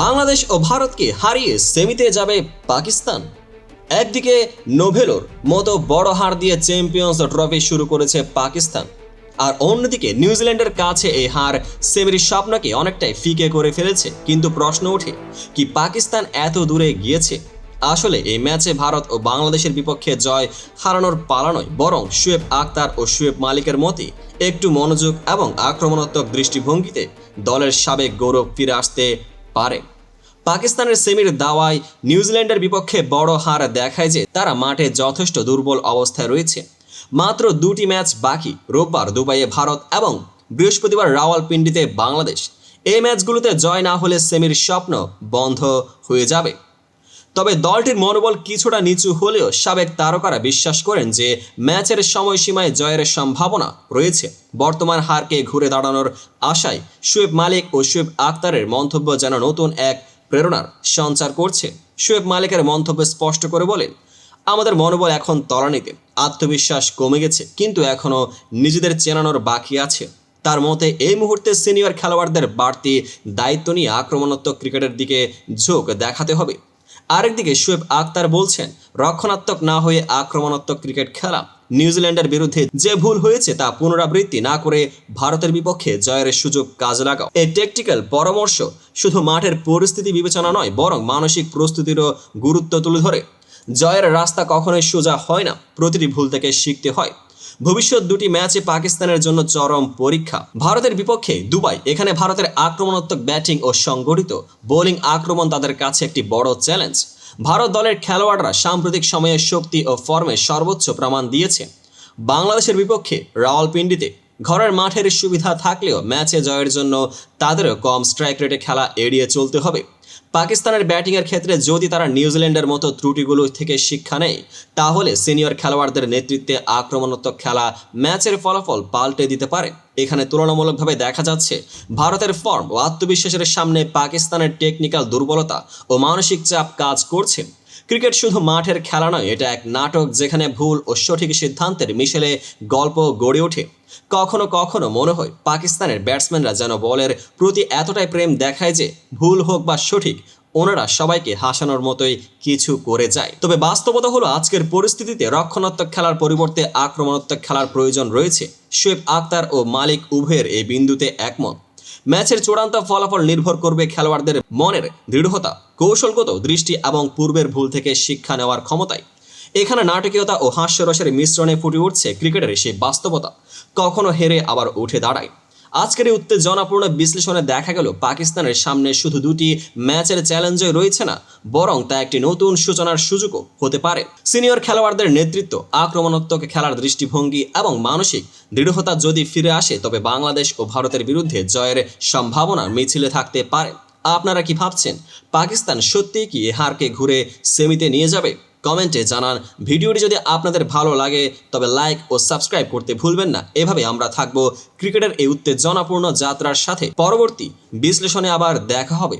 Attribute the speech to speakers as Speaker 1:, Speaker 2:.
Speaker 1: বাংলাদেশ ও ভারতকে হারিয়ে সেমিতে যাবে পাকিস্তান। একদিকে নোভেলোর মতো বড় হার দিয়ে চ্যাম্পিয়ন্স ট্রফি শুরু করেছে পাকিস্তান। আর অন্যদিকে নিউজিল্যান্ডের কাছে এই হার সেমির স্বপ্নকে অনেকটাই ফিকে করে ফেলেছে। কিন্তু প্রশ্ন ওঠে, কি পাকিস্তান এত দূরে গিয়েছে? আসলে এই ম্যাচে ভারত ও বাংলাদেশের বিপক্ষে জয় হারানোর পালা নয়, বরং শুয়েব আক্তার ও শুয়েব মালিকের মতে একটু মনোযোগ এবং আক্রমণাত্মক দৃষ্টিভঙ্গিতে দলের সাবেক গৌরব ফিরে আসতে পারে। পাকিস্তানের সেমির দাওয়ায় নিউজিল্যান্ডের বিপক্ষে বড় হার দেখায় যে তারা মাঠে যথেষ্ট দুর্বল অবস্থায় রয়েছে। মাত্র দুটি ম্যাচ বাকি, রোববার দুবাইয়ে ভারত এবং বৃহস্পতিবার রাওয়ালপিন্ডিতে বাংলাদেশ। এই ম্যাচগুলোতে জয় না হলে সেমির স্বপ্ন বন্ধ হয়ে যাবে। তবে দলটির মনোবল কিছুটা নিচু হলেও সাবেক তারকারা বিশ্বাস করেন যে ম্যাচের সময়সীমায় জয়ের সম্ভাবনা রয়েছে। বর্তমান হারকে ঘুরে দাঁড়ানোর আশায় শুয়েব মালিক ও শুয়েব আক্তারের মন্তব্য যেন নতুন এক প্রেরণার সঞ্চার করছে। শুয়েব মালিকের মন্তব্য স্পষ্ট করে বলেন, আমাদের মনোবল এখন তলানিতে। আত্মবিশ্বাস কমে গেছে, কিন্তু এখনও নিজেদের চেনানোর বাকি আছে। তার মতে, এই মুহূর্তে সিনিয়র খেলোয়াড়দের বাড়তি দায়িত্ব নিয়ে আক্রমণাত্মক ক্রিকেটের দিকে ঝোঁক দেখাতে হবে। আরেকদিকে শোয়েব আক্তার বলছেন, রক্ষণাত্মক না হয়ে আক্রমণাত্মক ক্রিকেট খেলা নিউজিল্যান্ডের বিরুদ্ধে যে ভুল হয়েছে তা পুনরাবৃত্তি না করে ভারতের বিপক্ষে জয়ের সুযোগ কাজে লাগাও। এই টেকটিক্যাল পরামর্শ শুধু মাঠের পরিস্থিতি বিবেচনা নয়, বরং মানসিক প্রস্তুতিরও গুরুত্ব তুলে ধরে। জয়ের রাস্তা কখনোই সোজা হয় না, প্রতিটি ভুল থেকে শিখতে হয়। ভবিষ্যৎ দুটি ম্যাচে পাকিস্তানের জন্য চরম পরীক্ষা। ভারতের বিপক্ষে দুবাই, এখানে ভারতের আক্রমণাত্মক ব্যাটিং ও সংগঠিত বোলিং আক্রমণ তাদের কাছে একটি বড় চ্যালেঞ্জ। ভারত দলের খেলোয়াড়রা সাম্প্রতিক সময়ে শক্তি ও ফর্মে সর্বোচ্চ প্রমাণ দিয়েছে। বাংলাদেশের বিপক্ষে রাওয়ালপিন্ডিতে ঘরের মাঠের সুবিধা থাকলেও ম্যাচে জয়ের জন্য তাদেরও কম স্ট্রাইক রেটে খেলা এড়িয়ে চলতে হবে। পাকিস্তানের ব্যাটিংয়ের ক্ষেত্রে যদি তারা নিউজিল্যান্ডের মতো ত্রুটিগুলো থেকে শিক্ষা নেয়, তাহলে সিনিয়র খেলোয়াড়দের নেতৃত্বে আক্রমণাত্মক খেলা ম্যাচের ফলাফল পাল্টে দিতে পারে। এখানে তুলনামূলকভাবে দেখা যাচ্ছে, ভারতের ফর্ম ও আত্মবিশ্বাসের সামনে পাকিস্তানের টেকনিক্যাল দুর্বলতা ও মানসিক চাপ কাজ করছে। ক্রিকেট শুধু মাঠের খেলা নয়, এটা এক নাটক যেখানে ভুল ও সঠিক সিদ্ধান্তের মিশেলে গল্প গড়ে ওঠে। কখনো কখনো মনে হয় পাকিস্তানের ব্যাটসম্যানরা যেন বলের প্রতি এতটাই প্রেম দেখায় যে ভুল হোক বা সঠিক, ওনারা সবাইকে হাসানোর মতোই কিছু করে যায়। তবে বাস্তবতা হলো আজকের পরিস্থিতিতে রক্ষণাত্মক খেলার পরিবর্তে আক্রমণাত্মক খেলার প্রয়োজন রয়েছে। শোয়েব আক্তার ও মালিক উভয়ের এই বিন্দুতে একমত। ম্যাচের চূড়ান্ত ফলাফল নির্ভর করবে খেলোয়াড়দের মনের দৃঢ়তা, কৌশলগত দৃষ্টি এবং পূর্বের ভুল থেকে শিক্ষা নেওয়ার ক্ষমতায়। এখানে নাটকীয়তা ও হাস্যরসের মিশ্রণে ফুটে উঠছে ক্রিকেটের সেই বাস্তবতা। কখনো হেরে আবার উঠে দাঁড়ায়। আজকের এই উত্তেজনাপূর্ণ বিশ্লেষণে দেখা গেল পাকিস্তানের সামনে শুধু দুটি ম্যাচের চ্যালেঞ্জই রয়েছে না, বরং তা একটি নতুন সূচনার সুযোগও হতে পারে। সিনিয়র খেলোয়াড়দের নেতৃত্ব, আক্রমণাত্মক খেলার দৃষ্টিভঙ্গি এবং মানসিক দৃঢ়তা যদি ফিরে আসে, তবে বাংলাদেশ ও ভারতের বিরুদ্ধে জয়ের সম্ভাবনা মিছিলে থাকতে পারে। আপনারা কি ভাবছেন, পাকিস্তান সত্যিই কি হারকে ঘুরে সেমিতে নিয়ে যাবে? কমেন্টে জানান, ভিডিওটি যদি আপনাদের ভালো লাগে, তবে লাইক ও সাবস্ক্রাইব করতে ভুলবেন না। এভাবে আমরা থাকব ক্রিকেটের এই উত্তেজনাপূর্ণ যাত্রার সাথে। পরবর্তী বিশ্লেষণে আবার দেখা হবে।